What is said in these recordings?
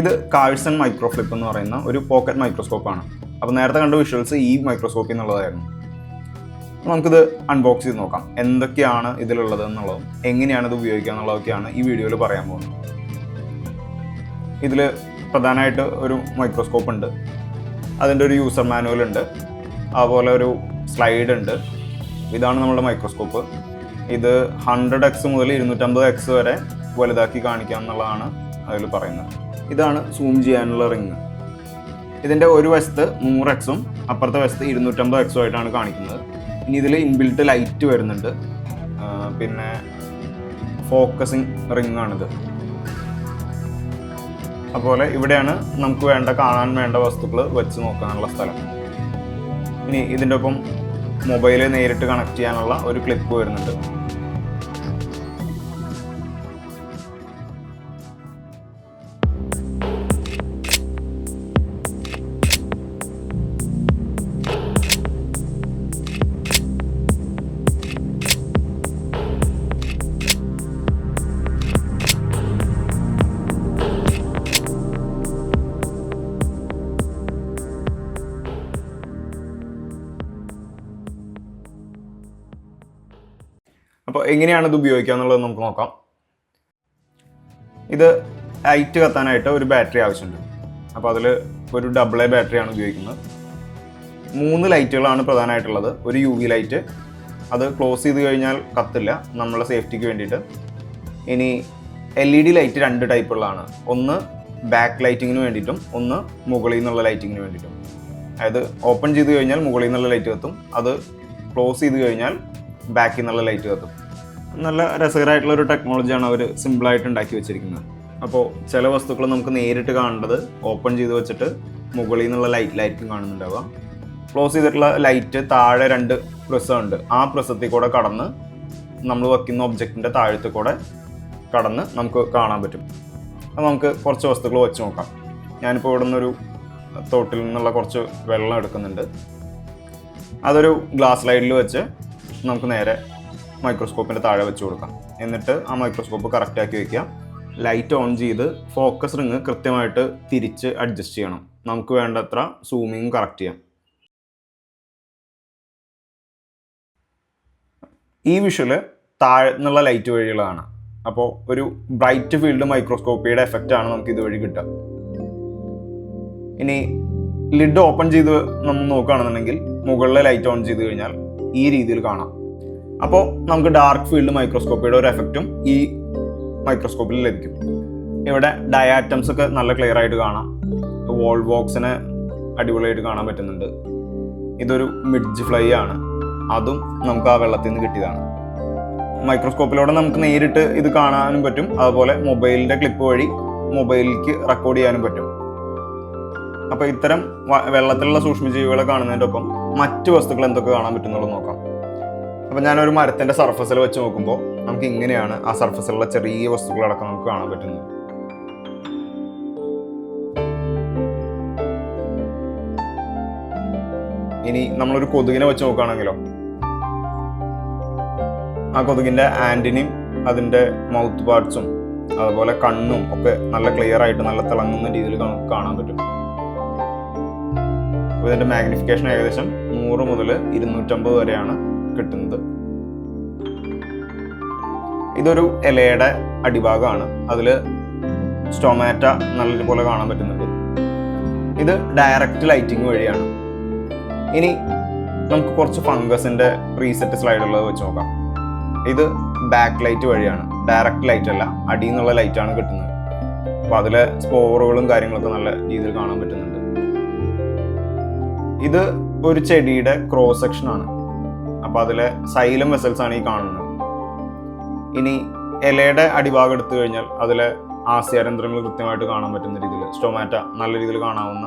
ഇത് കാഴ്സൺ മൈക്രോഫ്ലിപ്പ് എന്ന് പറയുന്ന ഒരു പോക്കറ്റ് മൈക്രോസ്കോപ്പ് ആണ് അപ്പോൾ നേരത്തെ കണ്ട വിഷ്വൽസ് ഈ മൈക്രോസ്കോപ്പിൽ നിന്നുള്ളതായിരുന്നു. നമുക്കിത് അൺബോക്സ് ചെയ്ത് നോക്കാം. എന്തൊക്കെയാണ് ഇതിലുള്ളത് എന്നുള്ളതും എങ്ങനെയാണ് ഇത് ഉപയോഗിക്കുക എന്നുള്ളതൊക്കെയാണ് ഈ വീഡിയോയിൽ പറയാൻ പോകുന്നത്. ഇതിൽ പ്രധാനമായിട്ട് ഒരു മൈക്രോസ്കോപ്പ് ഉണ്ട്. അതിന്റെ ഒരു യൂസർ മാനുവൽ ഉണ്ട്. അതുപോലെ ഒരു സ്ലൈഡ് ഉണ്ട്. ഇതാണ് നമ്മുടെ മൈക്രോസ്കോപ്പ് ഇത് ഹൺഡ്രഡ് എക്സ് മുതൽ ഇരുന്നൂറ്റമ്പത് എക്സ് വരെ വലുതാക്കി കാണിക്കാം എന്നുള്ളതാണ് അതിൽ പറയുന്നത്. ഇതാണ് സൂം ചെയ്യാനുള്ള റിങ്. ഇതിന്റെ ഒരു വശത്ത് നൂറ് എക്സും അപ്പുറത്തെ വശത്ത് ഇരുന്നൂറ്റമ്പത് എക്സും ആയിട്ടാണ് കാണിക്കുന്നത്. ഇനി ഇതിൽ ഇൻബിൽട്ട് ലൈറ്റ് വരുന്നുണ്ട്. പിന്നെ ഫോക്കസിങ് റിംഗ് ആണിത്. അതുപോലെ ഇവിടെയാണ് നമുക്ക് വേണ്ട കാണാൻ വേണ്ട വസ്തുക്കൾ വെച്ച് നോക്കാനുള്ള സ്ഥലം. ഇനി ഇതിന്റെ ഒപ്പം മൊബൈൽ നേരിട്ട് കണക്ട് ചെയ്യാനുള്ള ഒരു ക്ലിപ്പ് വരുന്നുണ്ട്. അപ്പോൾ എങ്ങനെയാണ് ഇത് ഉപയോഗിക്കുക എന്നുള്ളത് നമുക്ക് നോക്കാം. ഇത് ലൈറ്റ് കത്താനായിട്ട് ഒരു ബാറ്ററി ആവശ്യമുണ്ട്. അപ്പോൾ അതിൽ ഒരു ഡബിൾ എ ബാറ്ററിയാണ് ഉപയോഗിക്കുന്നത്. മൂന്ന് ലൈറ്റുകളാണ് പ്രധാനമായിട്ടുള്ളത്. ഒരു യു വി ലൈറ്റ് അത് ക്ലോസ് ചെയ്ത് കഴിഞ്ഞാൽ കത്തില്ല. നമ്മളെ സേഫ്റ്റിക്ക് വേണ്ടിയിട്ട്. ഇനി എൽ ഇ ഡി ലൈറ്റ് രണ്ട് ടൈപ്പുള്ളതാണ് ഒന്ന് ബാക്ക് ലൈറ്റിങ്ങിന് വേണ്ടിയിട്ടും ഒന്ന് മുകളിൽ നിന്നുള്ള ലൈറ്റിങ്ങിന് വേണ്ടിയിട്ടും. അതായത് ഓപ്പൺ ചെയ്ത് കഴിഞ്ഞാൽ മുകളിൽ നിന്നുള്ള ലൈറ്റ് കത്തും അത് ക്ലോസ് ചെയ്ത് കഴിഞ്ഞാൽ ബാക്കിൽ നിന്നുള്ള ലൈറ്റ് കത്തും. നല്ല രസകരമായിട്ടുള്ള ഒരു ടെക്നോളജിയാണ് അവർ സിമ്പിളായിട്ട് ഉണ്ടാക്കി വെച്ചിരിക്കുന്നത്. അപ്പോൾ ചില വസ്തുക്കൾ നമുക്ക് നേരിട്ട് കാണേണ്ടത് ഓപ്പൺ ചെയ്ത് വെച്ചിട്ട് മുകളിൽ നിന്നുള്ള ലൈറ്റിലായിരിക്കും കാണുന്നുണ്ടാവുക. ക്ലോസ് ചെയ്തിട്ടുള്ള ലൈറ്റ് താഴെ രണ്ട് പ്രസമുണ്ട് ആ പ്രസത്തിൽ കൂടെ കടന്ന് നമ്മൾ വയ്ക്കുന്ന ഒബ്ജക്റ്റിന്റെ താഴത്തിൽ കൂടെ കടന്ന് നമുക്ക് കാണാൻ പറ്റും. അപ്പോൾ നമുക്ക് കുറച്ച് വസ്തുക്കൾ വെച്ച് നോക്കാം. ഞാനിപ്പോൾ ഇവിടെ നിന്നൊരു തോട്ടിൽ നിന്നുള്ള കുറച്ച് വെള്ളം എടുക്കുന്നുണ്ട്. അതൊരു ഗ്ലാസ് ലൈറ്റിൽ വെച്ച് നമുക്ക് നേരെ മൈക്രോസ്കോപ്പിന്റെ താഴെ വെച്ച് കൊടുക്കാം. എന്നിട്ട് ആ മൈക്രോസ്കോപ്പ് കറക്റ്റാക്കി വയ്ക്കുക ലൈറ്റ് ഓൺ ചെയ്ത് ഫോക്കസ് റിങ് കൃത്യമായിട്ട് തിരിച്ച് അഡ്ജസ്റ്റ് ചെയ്യണം. നമുക്ക് വേണ്ടത്ര സൂമിങ് കറക്റ്റ് ചെയ്യാം. ഈ വിഷ്വൽ താഴെ നിന്നുള്ള ലൈറ്റ് വഴിയുള്ളതാണ്. അപ്പോൾ ഒരു ബ്രൈറ്റ് ഫീൽഡ് മൈക്രോസ്കോപ്പിയുടെ എഫക്റ്റ് ആണ് നമുക്ക് ഇതുവഴി കിട്ടുക. ഇനി ലിഡ് ഓപ്പൺ ചെയ്ത് നമ്മൾ നോക്കുകയാണെന്നുണ്ടെങ്കിൽ മുകളിലെ ലൈറ്റ് ഓൺ ചെയ്ത് കഴിഞ്ഞാൽ ഈ രീതിയിൽ കാണാം. അപ്പോൾ നമുക്ക് ഡാർക്ക് ഫീൽഡ് മൈക്രോസ്കോപ്പിയുടെ ഒരു എഫക്റ്റും ഈ മൈക്രോസ്കോപ്പിൽ ലഭിക്കും. ഇവിടെ ഡയാറ്റംസ് ഒക്കെ നല്ല ക്ലിയർ ആയിട്ട് കാണാം. വോൾ ബോക്സിനെ അടിപൊളിയായിട്ട് കാണാൻ പറ്റുന്നുണ്ട്. ഇതൊരു മിഡ്ജ് ഫ്ലൈ ആണ്. അതും നമുക്ക് ആ വെള്ളത്തിൽ നിന്ന് കിട്ടിയതാണ്. മൈക്രോസ്കോപ്പിലൂടെ നമുക്ക് നേരിട്ട് ഇത് കാണാനും പറ്റും. അതുപോലെ മൊബൈലിന്റെ ക്ലിപ്പ് വഴി മൊബൈലിലേക്ക് റെക്കോർഡ് ചെയ്യാനും പറ്റും. അപ്പോൾ ഇത്തരം വെള്ളത്തിലുള്ള സൂക്ഷ്മജീവികളെ കാണുന്നതിന്റെ ഒപ്പം മറ്റ് വസ്തുക്കൾ എന്തൊക്കെ കാണാൻ പറ്റുന്നുള്ളൂ നോക്കാം. അപ്പോൾ ഞാനൊരു മരത്തിന്റെ സർഫസിൽ വെച്ച് നോക്കുമ്പോൾ നമുക്ക് ഇങ്ങനെയാണ് ആ സർഫസിലുള്ള ചെറിയ വസ്തുക്കളടക്കം നമുക്ക് കാണാൻ പറ്റുന്നത്. ഇനി നമ്മളൊരു കൊതുകിനെ വെച്ച് നോക്കുകയാണെങ്കിലോ? ആ കൊതുകിന്റെ ആന്റിനെയും അതിന്റെ മൗത്ത് പാർട്സും അതുപോലെ കണ്ണും ഒക്കെ നല്ല ക്ലിയർ ആയിട്ട് നല്ല തിളങ്ങുന്ന രീതിയിൽ നമുക്ക് കാണാൻ പറ്റും. അപ്പോൾ ഇതിന്റെ മാഗ്നിഫിക്കേഷൻ ഏകദേശം നൂറ് മുതൽ ഇരുന്നൂറ്റമ്പത് വരെയാണ്. കിട്ടുന്നത്. ഇതൊരു ഇലയുടെ അടിഭാഗമാണ്. അതിൽ സ്റ്റൊമാറ്റ നല്ലതുപോലെ കാണാൻ പറ്റുന്നുണ്ട്. ഇത് ഡയറക്റ്റ് ലൈറ്റിംഗ് വഴിയാണ്. ഇനി നമുക്ക് കുറച്ച് ഫംഗസിന്റെ സ്ലൈഡ് സ്ലൈഡുള്ളത് വെച്ച് നോക്കാം. ഇത് ബാക്ക് ലൈറ്റ് വഴിയാണ്. ഡയറക്റ്റ് ലൈറ്റ് അല്ല അടിയിൽ നിന്നുള്ള ലൈറ്റാണ് കിട്ടുന്നത്. അപ്പോൾ അതിലെ സ്പോറുകളും കാര്യങ്ങളൊക്കെ നല്ല രീതിയിൽ കാണാൻ പറ്റുന്നുണ്ട്. ഇത് ഒരു ചെടിയുടെ ക്രോസ് സെക്ഷനാണ്. അപ്പോൾ അതിലെ സൈലം വെസൽസ് ആണ് ഈ കാണുന്നത്. ഇനി ഇലയുടെ അടിഭാഗം എടുത്തു കഴിഞ്ഞാൽ അതിലെ ആസ്യാരന്ധ്രങ്ങൾ കൃത്യമായിട്ട് കാണാൻ പറ്റുന്ന രീതിയിൽ സ്റ്റൊമാറ്റ നല്ല രീതിയിൽ കാണാവുന്ന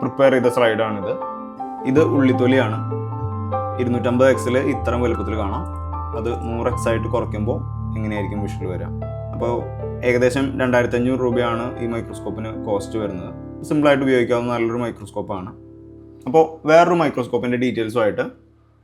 പ്രിപ്പയർ ചെയ്ത സ്ലൈഡാണിത് ഇത് ഉള്ളിത്തൊലിയാണ്. ഇരുന്നൂറ്റമ്പത് എക്സിൽ ഇത്തരം വലുപ്പത്തിൽ കാണാം. അത് നൂറ് എക്സ് ആയിട്ട് കുറയ്ക്കുമ്പോൾ എങ്ങനെയായിരിക്കും വിഷ്വൽ വരിക. അപ്പോൾ ഏകദേശം രണ്ടായിരത്തി അഞ്ഞൂറ് രൂപയാണ് ഈ മൈക്രോസ്കോപ്പിന് കോസ്റ്റ് വരുന്നത്. സിമ്പിളായിട്ട് ഉപയോഗിക്കാവുന്ന നല്ലൊരു മൈക്രോസ്കോപ്പാണ് അപ്പോൾ വേറൊരു മൈക്രോസ്കോപ്പിന്റെ ഡീറ്റെയിൽസുമായിട്ട്